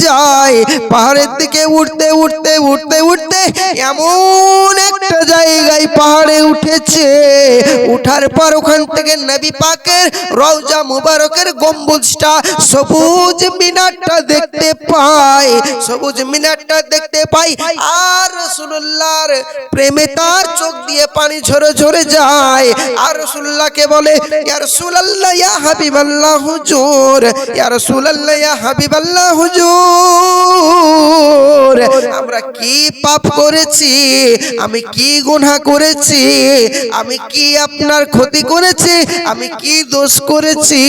যায় পাহাড়ের দিকে উঠতে উঠতে উঠতে উঠতে এমন একটা জায়গায় পাহাড়ে উঠেছে। উঠার পর ওখান থেকে নবী পাকের রওজা মুবারকের গম্বুজটা সবুজ মিনারটা দেখতে পাই সবুজ মিনারটা দেখতে পাই আর রাসূলুল্লাহর প্রেমে তার চোখ দিয়ে পানি ঝরে ঝরে যায়। আর রাসূলুল্লাহকে বলে, ইয়া রাসূলুল্লাহ, ইয়া হাবিবাল্লাহ, হুজুর, ইয়া রাসূলুল্লাহ, ইয়া হাবিবাল্লাহ, হুজুর। আমরা কি পাপ করেছি? আমি কি গুনাহ করেছি? আমি কি আপনার ক্ষতি করেছি? আমি কি দোষ করেছি?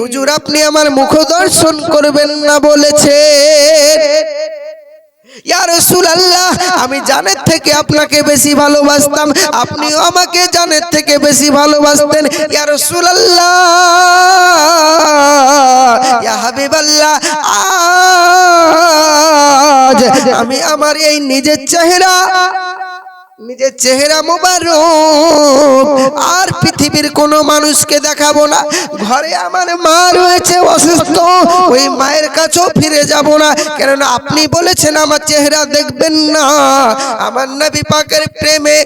হুজুর আপনি আমার মুখ দর্শন করবেন না বলেছে। ইয়া রাসূলুল্লাহ আমি জানের থেকে আপনাকে বেশি ভালোবাসতাম। আপনিও আমাকে জানের থেকে বেশি ভালোবাসতেন। ইয়া রাসূলুল্লাহ ইয়া হাবিবাল্লাহ আমি আমার এই নিজের চেহারা নিজের চেহারা মোবারক। আর পৃথিবীর কোন মানুষকে দেখাবো না। ঘরে আমার মা রয়েছে অসুস্থ। ওই মায়ের কাছেও ফিরে যাব না। কেননা আপনি বলেছেন, আমার চেহারা দেখবেন না। আমার নবী পাকের প্রেমে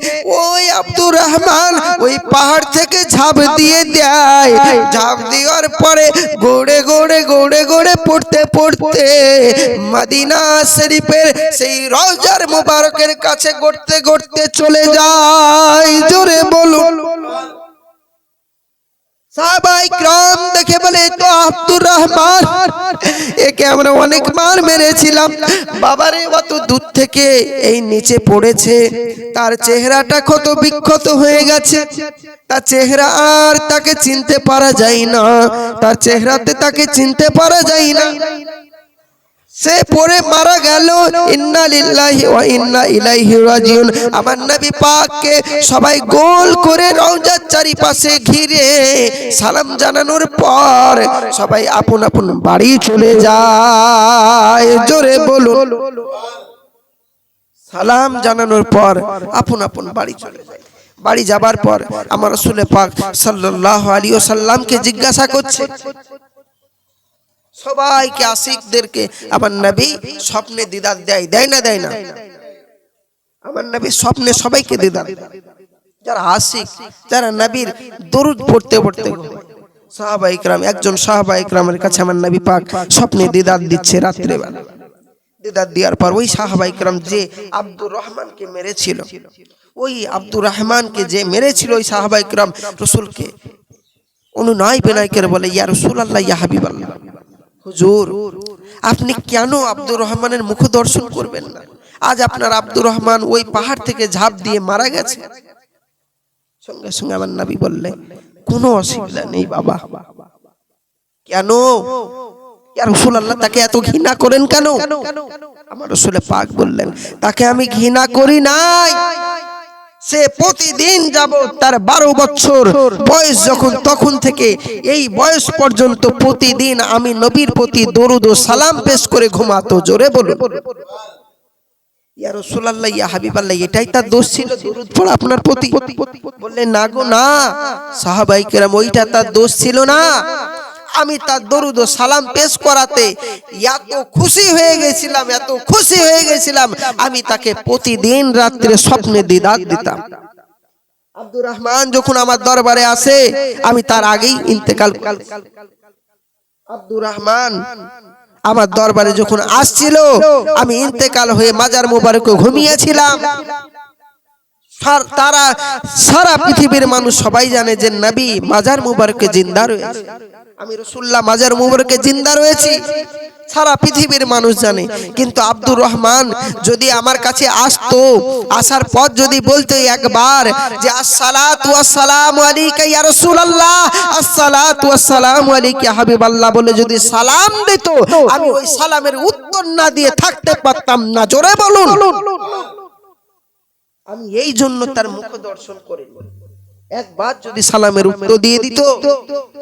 ওই আব্দুর রহমান ওই পাহাড় থেকে ঝাঁপ দিয়ে দেয়। ঝাঁপ দেওয়ার পরে গড়ে গড়ে গড়ে গড়ে পড়তে পড়তে মদিনা শরীফের সেই রওজার মোবারকের কাছে গড়তে গড়তে চলে যায় জোরে বলুন। সাহাবাই ক্রাম দেখে বলে তো আব্দুর রহমান, একে আমরা অনেক মার মেরেছিলাম। বাবারে, অত দূর থেকে এই নিচে পড়েছে, তার চেহারাটা কত বিক্ষত হয়ে গেছে। তার চেহারা আর তাকে চিনতে পারা যায় না, তার চেহারাতে তাকে চিনতে পারা যায় না। সে পরে মারা গেল। ইন্না লিল্লাহি ওয়া ইন্না ইলাইহি রাজিউন। আমার নবী পাককে সবাই গোল করে রওজার চারিপাশে ঘিরে সালাম জানানোর পর সবাই আপন আপন বাড়ি চলে যায়। জোরে বলুন। সালাম জানানোর পর আপন আপন বাড়ি চলে যায়। বাড়ি যাবার পর আমার রসুলে পাক সাল্লাল্লাহু আলাইহি ওয়াসাল্লামকে জিজ্ঞাসা করছে সবাইকে, আশিকদেরকে আমার নবী স্বপ্নে দিদার দেয় দেয় না দেয় না? আমার নবী স্বপ্নে সবাইকে দিদার যারা আশিক, যারা নবীর দরুদ পড়তে পড়তে। সাহাবা ইকরাম, একজন সাহাবা ইকরামের কাছে আমার নবী পাক স্বপ্নে দিদার দিচ্ছে রাত্রে বেলা দিদার দেওয়ার পর ওই সাহাবা ইকরাম যে আব্দুর রহমানকে মেরেছিল, ওই আব্দুর রহমানকে যে মেরেছিল ওই সাহাবা ইকরাম রসুলকে, অনুনয় বিনয় করে বলে, ইয়া রসুল আল্লাহ ইয়া হাবিবাল্লাহ। হুজুর, আপনি কেন আব্দুর রহমানের মুখ দর্শন করবেন না? আজ আপনার আব্দুর রহমান ওই পাহাড় থেকে ঝাঁপ দিয়ে মারা গেছে। সঙ্গে সঙ্গে আমার নবী বললেন কোনো অসুবিধা নেই বাবা। কেন? তাকে এত ঘৃণা করেন কেন? আমার পাক বললেন, তাকে আমি ঘৃণা করি নাই। সে প্রতিদিন যাব তার বারো বছর বয়স যখন তখন থেকে এই বয়স পর্যন্ত প্রতিদিন আমি নবীর প্রতি দরুদ ও সালাম পেশ করে ঘুমাতো, জোরে বলুন। এটাই তার দোষ ছিল আপনার প্রতি। বললেন, না গো, না। সাহাবাই কেরাম, ওইটা তার দোষ ছিল না। আমি তার দরুদ ও সালাম পেশ করাতে এত খুশি হয়ে গেছিলাম, এত খুশি হয়ে গেছিলাম, আমি তাকে প্রতিদিন রাত্রে স্বপ্নে দিদার দিতাম। আব্দুর রহমান যখন আমার দরবারে আসে, আমি তার আগেই ইন্তেকাল আব্দুর রহমান আমার দরবারে যখন আসছিল, আমি ইন্তেকাল হয়ে মাজার মুবারকে ঘুমিয়েছিলাম। তারা সারা পৃথিবীর মানুষ সবাই জানে যে নবী মাজার মুবারকে জিন্দা রয়েছে। আমি রসুল্লাহ মাজার মুবারকে জিন্দা রয়েছি। সারা পৃথিবীর মানুষ জানে। কিন্তু আব্দুর রহমান যদি আমার কাছে আসতো, আসার পর যদি বলতো একবার যে আসসালাতু আসসালামু হাবিবাল্লাহ বলে যদি সালাম দিত, আমি ওই সালামের উত্তর না দিয়ে থাকতে পারতাম না। জোরে বলুন। আমি এই জন্য তার মুখ দর্শন করি একবার যদি সালামের উত্তর দিয়ে দিত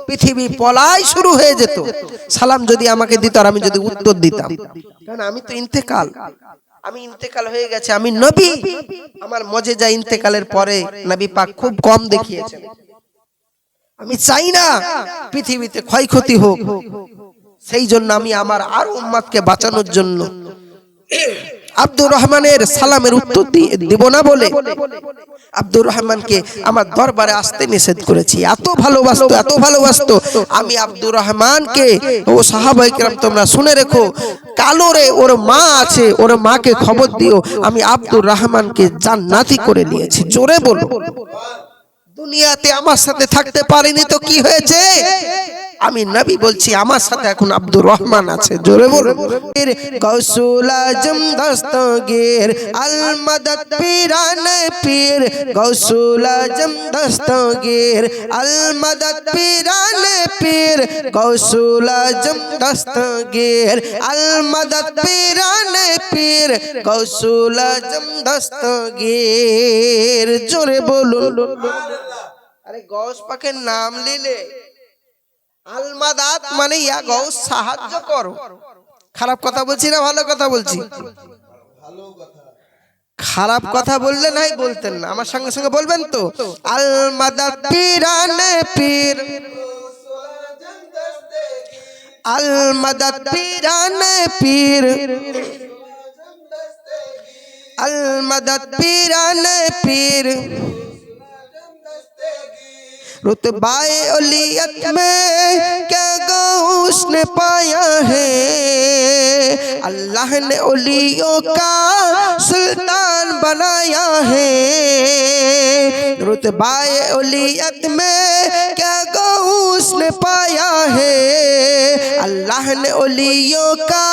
পৃথিবী পলাই শুরু হয়ে যেত। সালাম যদি আমাকে দিত আর আমি যদি উত্তর দিতাম। কারণ আমি তো ইন্তেকাল। আমি ইন্তেকাল হয়ে গেছে আমি নবী। আমার মজে যা ইন্তেকালের পরে নবী পাক খুব কম দেখিয়েছেন। আমি চাই না পৃথিবীতে ক্ষয়ক্ষতি হোক। সেই জন্য আমি আমার আর উম্মাদকে বাঁচানোর জন্য। আব্দুর রহমানের সালামের উত্তর দেব না বলে আব্দুর রহমানকে আমার দরবারে আসতে নিষেধ করেছি। এত ভালোবাসতো এত ভালোবাসতো। আমি আব্দুর রহমানকে, ও সাহাবাই কিরাম তোমরা শুনে রেখো, কালোরে ওর মা আছে, ওর মাকে খবর দিও, আমি আব্দুর রহমানকে জান্নাতি করে নিয়েছি। জোরে বলো। দুনিয়াতে আমার সাথে থাকতে পারিনি তো কি হয়েছে? আমি নবী বলছি, আমার সাথে এখন আব্দুর রহমান আছে। জোরে বলো গৌসুল আজম দস্তগীর আল মদদ পীরান পীর। গৌসুল আজম দস্তগীর আল মদদ পীরান পীর। গৌসুল আজম দস্তগীর আল মদদ পীরান পীর। গৌসুল আজম দস্তগীর। জোরে বলুন। আরে গৌস পাকের নাম নিলে। আলমাদাত মানে ইয়া গৌস সাহায্য করো। খারাপ কথা বলছি না, ভালো কথা বলছি? খারাপ কথা বললে নাই, বলতেন না। আমার সঙ্গে সঙ্গে বলবেন তো? আলমাদাত পীরানে পীর। আলমাদাত পীরানে পীর। আলমাদাত পীরানে পীর। रुतबाए ओलियत में क्या गौस ने पाया है? अल्लाह ने ओलियों का सुल्तान बनाया है। रुतबाए ओलियत में क्या गौस ने पाया है? अल्लाह ने ओलियों का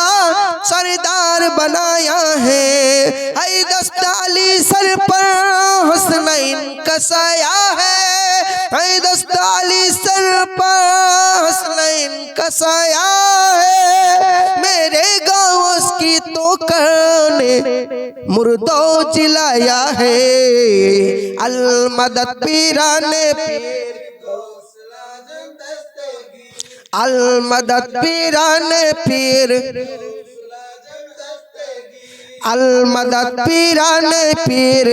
सरदार बनाया है। अली सर पर हुस्नैन कसाया है। पर हुस्नैन कसाया है। मेरे गाँव की तो करने मुर्दो चिलाया है। अल मदद पीर अल मदद पीराने पीर। अल मदद पीराने पीर।